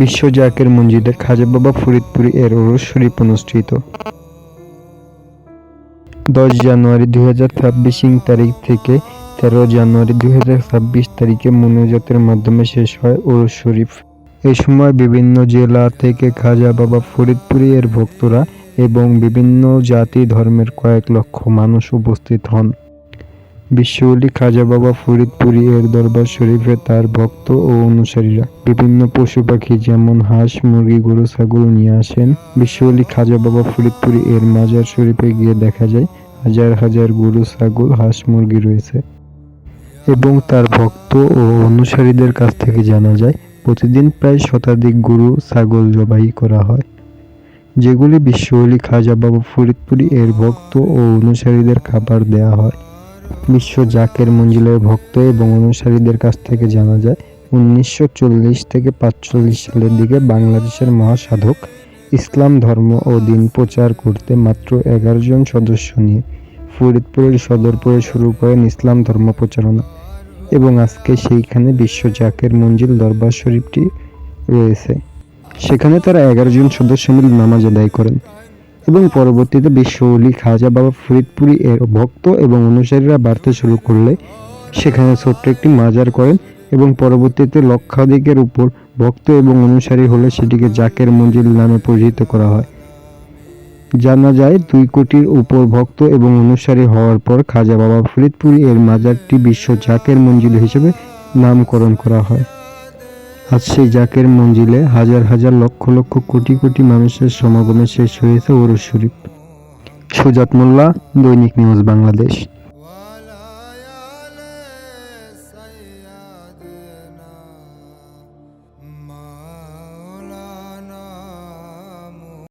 বিশ্ব জাকের মঞ্জিলে খাজা বাবা ফরিদপুরি এর ওরস শরীফ অনুষ্ঠিত। দশ জানুয়ারি দুই হাজার ছাব্বিশ তারিখ থেকে তেরো জানুয়ারি দুই হাজার ছাব্বিশ তারিখে মনোজাতের মাধ্যমে শেষ হয় ওরস শরীফ। এই সময় বিভিন্ন জেলা থেকে খাজা বাবা ফরিদপুরি এর ভক্তরা এবং বিভিন্ন জাতি ধর্মের কয়েক লক্ষ মানুষ উপস্থিত হন। বিশ্বলি খাজা বাবা ফরিদপুরি এর দরবার শরীফে তার ভক্ত ও অনুসারীরা বিভিন্ন পশু পাখি যেমন হাঁস, মুরগি, গরু, ছাগল নিয়ে আসেন। বিশ্বলি খাজা বাবা ফরিদপুরি এর মাজার শরীফে গিয়ে দেখা যায়, হাজার হাজার গরু, ছাগল, হাঁস, মুরগি রয়েছে এবং তার ভক্ত ও অনুসারীদের কাছ থেকে জানা যায়, প্রতিদিন প্রায় শতাধিক গরু, ছাগল জবাই করা হয়। যেগুলি বিশ্বলি খাজা বাবা ফরিদপুরি এর ভক্ত ও অনুসারীদের খাবার দেয়া হয়। বিশ্ব জাকের মঞ্জিলের ভক্ত এবং অনুসারীদের কাছ থেকে জানা যায়, উনিশশো চল্লিশ থেকে পাঁচচল্লিশ সালের দিকে বাংলাদেশের মহাসাধক ইসলাম ধর্ম ও দিন প্রচার করতে মাত্র এগারো জন সদস্য নিয়ে ফরিদপুরের সদরপুরে শুরু করেন ইসলাম ধর্ম প্রচারণা এবং আজকে সেইখানে বিশ্ব জাকের মঞ্জিল দরবার শরীফটি রয়েছে। সেখানে তারা এগারো জন সদস্য মিলে নামাজ আদায় করেন। এবং পরবর্তীতে বিশ্ব অলি খাজা বাবা ফরিদপুরি এর ভক্ত এবং অনুসারীরা বাড়তে শুরু করলে সেখানে ছোট্ট একটি মাজার করেন এবং পরবর্তীতে লক্ষাধিকের উপর ভক্ত এবং অনুসারী হলে সেটিকে জাকের মঞ্জিল নামে পরিচিত করা হয়। জানা যায়, দুই কোটির উপর ভক্ত এবং অনুসারী হওয়ার পর খাজা বাবা ফরিদপুরি এর মাজারটি বিশ্ব জাকের মঞ্জিল হিসেবে নামকরণ করা হয়। আজ সেই জাকের মঞ্জিলে হাজার হাজার লক্ষ লক্ষ কোটি কোটি মানুষের সমাগমে শেষ হয়েছে ওরস শরীফ সুজাত মোল্লা, দৈনিক নিউজ বাংলাদেশ।